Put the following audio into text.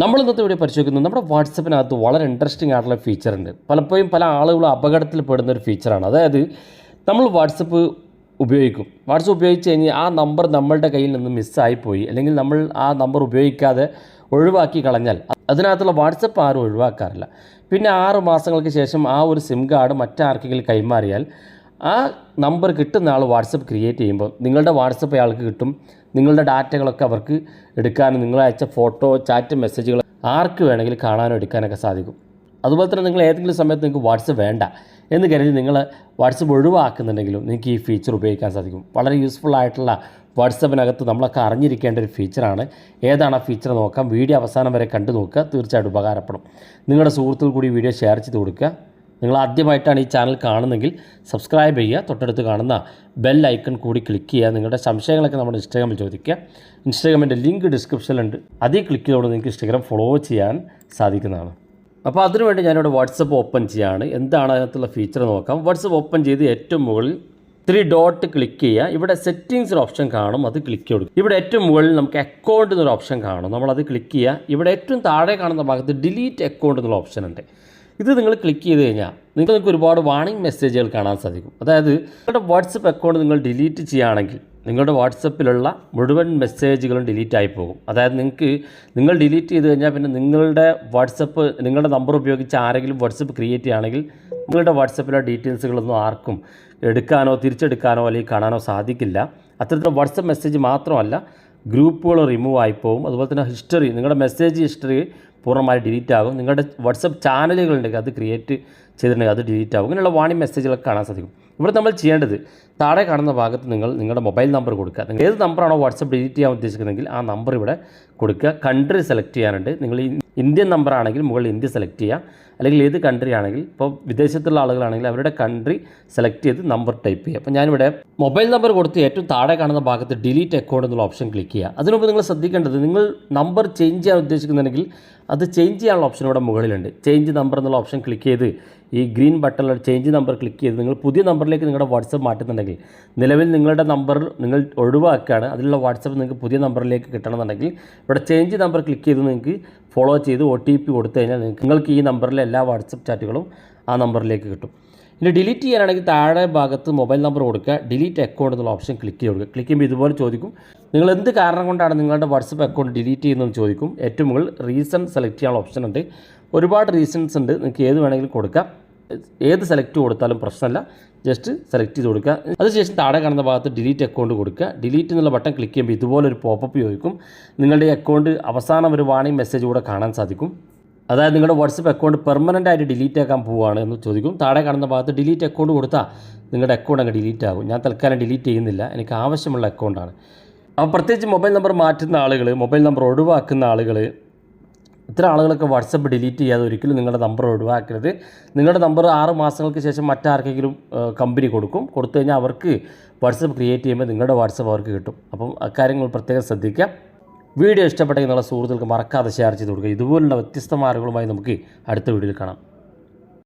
നമ്മൾ ഇന്നത്തെ വീഡിയോ പരിശോധിക്കുന്നത് നമ്മുടെ വാട്സപ്പിനകത്ത് വളരെ ഇൻട്രസ്റ്റിംഗ് ആയിട്ടുള്ള ഫീച്ചർ ഉണ്ട്. പലപ്പോഴും പല ആളുകളും അപകടത്തിൽ പെടുന്ന ഒരു ഫീച്ചറാണ് അതായത് നമ്മൾ വാട്സപ്പ് ഉപയോഗിക്കും. വാട്സപ്പ് ഉപയോഗിച്ച് കഴിഞ്ഞാൽ ആ നമ്പർ നമ്മളുടെ കയ്യിൽ നിന്ന് മിസ്സായിപ്പോയി അല്ലെങ്കിൽ നമ്മൾ ആ നമ്പർ ഉപയോഗിക്കാതെ ഒഴിവാക്കി കളഞ്ഞാൽ അതിനകത്തുള്ള വാട്സപ്പ് ആരും ഒഴിവാക്കാറില്ല. പിന്നെ ആറ് മാസങ്ങൾക്ക് ശേഷം ആ ഒരു സിം കാർഡ് മറ്റാർക്കെങ്കിലും കൈമാറിയാൽ ആ നമ്പർ കിട്ടുന്ന ആൾ വാട്സപ്പ് ക്രിയേറ്റ് ചെയ്യുമ്പോൾ നിങ്ങളുടെ വാട്സപ്പ് അയാൾക്ക് കിട്ടും. നിങ്ങളുടെ ഡാറ്റകളൊക്കെ അവർക്ക് എടുക്കാനും നിങ്ങൾ അയച്ച ഫോട്ടോ ചാറ്റ് മെസ്സേജുകൾ ആർക്ക് വേണമെങ്കിലും കാണാനോ എടുക്കാനൊക്കെ സാധിക്കും. അതുപോലെ തന്നെ നിങ്ങൾ ഏതെങ്കിലും സമയത്ത് നിങ്ങൾക്ക് വാട്സപ്പ് വേണ്ട എന്ന് കരുതി നിങ്ങൾ വാട്സപ്പ് ഒഴിവാക്കുന്നുണ്ടെങ്കിലും നിങ്ങൾക്ക് ഈ ഫീച്ചർ ഉപയോഗിക്കാൻ സാധിക്കും. വളരെ യൂസ്ഫുൾ ആയിട്ടുള്ള വാട്സപ്പിനകത്ത് നമ്മളൊക്കെ അറിഞ്ഞിരിക്കേണ്ട ഒരു ഫീച്ചറാണ് ഏതാണ് ആ ഫീച്ചർ നോക്കാം. വീഡിയോ അവസാനം വരെ കണ്ടു നോക്കുക. തീർച്ചയായിട്ടും ഉപകാരപ്പെടും. നിങ്ങളുടെ സുഹൃത്തുക്കൾ കൂടി വീഡിയോ ഷെയർ ചെയ്ത് കൊടുക്കുക. നിങ്ങൾ ആദ്യമായിട്ടാണ് ഈ ചാനൽ കാണുന്നതെങ്കിൽ സബ്സ്ക്രൈബ് ചെയ്യുക തൊട്ടടുത്ത് കാണുന്ന ബെൽ ഐക്കൺ കൂടി ക്ലിക്ക് ചെയ്യുക. നിങ്ങളുടെ സംശയങ്ങളൊക്കെ നമ്മുടെ ഇൻസ്റ്റാഗ്രാമിൽ ചോദിക്കുക. ഇൻസ്റ്റാഗ്രാമിന്റെ ലിങ്ക് ഡിസ്ക്രിപ്ഷനിലുണ്ട് അതിൽ ക്ലിക്ക് ചെയ്തോടെ നിങ്ങൾക്ക് ഇൻസ്റ്റാഗ്രാം ഫോളോ ചെയ്യാൻ സാധിക്കുന്നതാണ്. അപ്പോൾ അതിനുവേണ്ടി ഞാനിവിടെ വാട്സപ്പ് ഓപ്പൺ ചെയ്യാണ്. എന്താണ് അതിനകത്തുള്ള ഫീച്ചർ നോക്കാം. വാട്സപ്പ് ഓപ്പൺ ചെയ്ത് ഏറ്റവും മുകളിൽ ത്രീ ഡോട്ട് ക്ലിക്ക് ചെയ്യുക. ഇവിടെ സെറ്റിങ്സ് ഒരു ഓപ്ഷൻ കാണും. അത് ക്ലിക്ക് കൊടുക്കും ഇവിടെ ഏറ്റവും മുകളിൽ നമുക്ക് അക്കൗണ്ട് എന്നൊരു ഓപ്ഷൻ കാണും. നമ്മളത് ക്ലിക്ക് ചെയ്യുക. ഇവിടെ ഏറ്റവും താഴെ കാണുന്ന ഭാഗത്ത് ഡിലീറ്റ് അക്കൗണ്ട് എന്നുള്ള ഓപ്ഷൻ ഉണ്ട്. ഇത് നിങ്ങൾ ക്ലിക്ക് ചെയ്ത് കഴിഞ്ഞാൽ നിങ്ങൾക്ക് ഒരുപാട് വാണിംഗ് മെസ്സേജുകൾ കാണാൻ സാധിക്കും. അതായത് നിങ്ങളുടെ വാട്സപ്പ് അക്കൗണ്ട് നിങ്ങൾ ഡിലീറ്റ് ചെയ്യുകയാണെങ്കിൽ നിങ്ങളുടെ വാട്സപ്പിലുള്ള മുഴുവൻ മെസ്സേജുകളും ഡിലീറ്റ് ആയി പോകും. അതായത് നിങ്ങൾക്ക് നിങ്ങൾ ഡിലീറ്റ് ചെയ്ത് കഴിഞ്ഞാൽ പിന്നെ നിങ്ങളുടെ വാട്സപ്പ് നിങ്ങളുടെ നമ്പർ ഉപയോഗിച്ച് ആരെങ്കിലും വാട്സപ്പ് ക്രിയേറ്റ് ചെയ്യുകയാണെങ്കിൽ നിങ്ങളുടെ വാട്സപ്പിലെ ഡീറ്റെയിൽസുകളൊന്നും ആർക്കും എടുക്കാനോ തിരിച്ചെടുക്കാനോ അല്ലെങ്കിൽ കാണാനോ സാധിക്കില്ല. അത്തരത്തിലുള്ള വാട്സപ്പ് മെസ്സേജ് മാത്രമല്ല ഗ്രൂപ്പുകൾ റിമൂവ് ആയി പോകും. അതുപോലെ തന്നെ ഹിസ്റ്ററി നിങ്ങളുടെ മെസ്സേജ് ഹിസ്റ്ററി പൂർണമായി ഡിലീറ്റ് ആകും. നിങ്ങളുടെ വാട്സപ്പ് ചാനലുകളുണ്ടെങ്കിൽ അത് ക്രിയേറ്റ് ചെയ്തിട്ടുണ്ടെങ്കിൽ അത് ഡിലീറ്റ് ആകും. ഇങ്ങനെയുള്ള വാണിംഗ് മെസ്സേജുകളൊക്കെ കാണാൻ സാധിക്കും. ഇവിടെ നമ്മൾ ചെയ്യേണ്ടത് താഴെ കാണുന്ന ഭാഗത്ത് നിങ്ങൾ നിങ്ങളുടെ മൊബൈൽ നമ്പർ കൊടുക്കുക. നിങ്ങൾ ഏത് നമ്പറാണോ വാട്സപ്പ് ഡിലീറ്റ് ചെയ്യാൻ ഉദ്ദേശിക്കുന്നതെങ്കിൽ ആ നമ്പർ ഇവിടെ കൊടുക്കുക. കൺട്രി സെലക്ട് ചെയ്യാനുണ്ട്. നിങ്ങൾ ഈ ഇന്ത്യൻ നമ്പർ ആണെങ്കിൽ മുകളിൽ ഇന്ത്യ സെലക്ട് ചെയ്യുക. അല്ലെങ്കിൽ ഏത് കൺട്രി ആണെങ്കിൽ ഇപ്പോൾ വിദേശത്തുള്ള ആളുകളാണെങ്കിൽ അവരുടെ കൺട്രി സെലക്ട് ചെയ്ത് നമ്പർ ടൈപ്പ് ചെയ്യുക. അപ്പോൾ ഞാനിവിടെ മൊബൈൽ നമ്പർ കൊടുത്ത് ഏറ്റവും താഴെ കാണുന്ന ഭാഗത്ത് ഡിലീറ്റ് അക്കൗണ്ട് എന്നുള്ള ഓപ്ഷൻ ക്ലിക്ക് ചെയ്യുക. അതിനുമുമ്പ് നിങ്ങൾ ശ്രദ്ധിക്കേണ്ടത് നിങ്ങൾ നമ്പർ ചേഞ്ച് ചെയ്യാൻ ഉദ്ദേശിക്കുന്നുണ്ടെങ്കിൽ അത് ചേഞ്ച് ചെയ്യാനുള്ള ഓപ്ഷൻ ഇവിടെ മുകളിലുണ്ട്. ചേഞ്ച് നമ്പർ എന്നുള്ള ഓപ്ഷൻ ക്ലിക്ക് ചെയ്ത് ഈ ഗ്രീൻ ബട്ടണിൽ ചേഞ്ച് നമ്പർ ക്ലിക്ക് ചെയ്ത് നിങ്ങൾ പുതിയ നമ്പറിലേക്ക് നിങ്ങളുടെ വാട്സപ്പ് മാറ്റുന്നുണ്ടെങ്കിൽ നിലവിൽ നിങ്ങളുടെ നമ്പർ നിങ്ങൾ ഒഴിവാക്കുകയാണ്. അതിലുള്ള വാട്സപ്പ് നിങ്ങൾക്ക് പുതിയ നമ്പറിലേക്ക് കിട്ടണമെന്നുണ്ടെങ്കിൽ ഇവിടെ ചേഞ്ച് നമ്പർ ക്ലിക്ക് ചെയ്ത് നിങ്ങൾക്ക് ഫോളോ ചെയ്ത് ഒ ടി പി കൊടുത്തു കഴിഞ്ഞാൽ നിങ്ങൾക്ക് ഈ നമ്പറിലെ എല്ലാ വാട്സപ്പ് ചാറ്റുകളും ആ നമ്പറിലേക്ക് കിട്ടും. ഇനി ഡിലീറ്റ് ചെയ്യാനാണെങ്കിൽ താഴെ ഭാഗത്ത് മൊബൈൽ നമ്പർ കൊടുക്കുക. ഡിലീറ്റ് അക്കൗണ്ട് എന്നുള്ള ഓപ്ഷൻ ക്ലിക്ക് ചെയ്ത് കൊടുക്കുക. ക്ലിക്ക് ചെയ്യുമ്പോൾ ഇതുപോലെ ചോദിക്കും. നിങ്ങൾ എന്ത് കാരണം കൊണ്ടാണ് നിങ്ങളുടെ വാട്സപ്പ് അക്കൗണ്ട് ഡിലീറ്റ് ചെയ്യുന്നതെന്ന് ചോദിക്കും. ഏറ്റവും മുകളിൽ റീസൺ സെലക്ട് ചെയ്യാനുള്ള ഓപ്ഷൻ ഉണ്ട്. ഒരുപാട് റീസൺസ് ഉണ്ട്. നിങ്ങൾക്ക് ഏത് വേണമെങ്കിലും കൊടുക്കാം. ഏത് സെലക്ട് കൊടുത്താലും പ്രശ്നമല്ല ജസ്റ്റ് സെലക്ട് ചെയ്ത് കൊടുക്കുക. അതിനുശേഷം താഴെ കാണുന്ന ഭാഗത്ത് ഡിലീറ്റ് അക്കൗണ്ട് കൊടുക്കുക. ഡിലീറ്റ് എന്നുള്ള ബട്ടൺ ക്ലിക്ക് ചെയ്യുമ്പോൾ ഇതുപോലൊരു പോപ്പപ്പ് ചോദിക്കും. നിങ്ങളുടെ അക്കൗണ്ട് അവസാനം ഒരു വാണിംഗ് മെസ്സേജ് കൂടെ കാണാൻ സാധിക്കും. അതായത് നിങ്ങളുടെ വാട്സപ്പ് അക്കൗണ്ട് പെർമനന്റ് ആയിട്ട് ഡിലീറ്റ് ആക്കാൻ പോവുകയാണ് എന്ന് ചോദിക്കും. താഴെ കാണുന്ന ഭാഗത്ത് ഡിലീറ്റ് അക്കൗണ്ട് കൊടുത്താൽ നിങ്ങളുടെ അക്കൗണ്ട് അങ്ങ് ഡിലീറ്റ് ആകും. ഞാൻ തൽക്കാലം ഡിലീറ്റ് ചെയ്യുന്നില്ല. എനിക്ക് ആവശ്യമുള്ള അക്കൗണ്ടാണ് അപ്പോൾ പ്രത്യേകിച്ച് മൊബൈൽ നമ്പർ മാറ്റുന്ന ആളുകൾ മൊബൈൽ നമ്പർ ഒഴിവാക്കുന്ന ആളുകൾ ഇത്തരം ആളുകളൊക്കെ വാട്സപ്പ് ഡിലീറ്റ് ചെയ്യാതെ ഒരിക്കലും നിങ്ങളുടെ നമ്പർ ഒഴിവാക്കരുത്. നിങ്ങളുടെ നമ്പർ ആറ് മാസങ്ങൾക്ക് ശേഷം മറ്റാർക്കെങ്കിലും കമ്പനി കൊടുക്കും. കൊടുത്തു കഴിഞ്ഞാൽ അവർക്ക് വാട്സപ്പ് ക്രിയേറ്റ് ചെയ്യുമ്പോൾ നിങ്ങളുടെ വാട്സപ്പ് അവർക്ക് കിട്ടും. അപ്പം അക്കാര്യങ്ങൾ പ്രത്യേകം ശ്രദ്ധിക്കുക. വീഡിയോ ഇഷ്ടപ്പെട്ടെങ്കിൽ നിങ്ങളുടെ സുഹൃത്തുക്കൾക്ക് മറക്കാതെ ഷെയർ ചെയ്ത് കൊടുക്കുക. ഇതുപോലുള്ള വ്യത്യസ്തമായ മാർഗങ്ങളുമായി നമുക്ക് അടുത്ത വീഡിയോയിൽ കാണാം.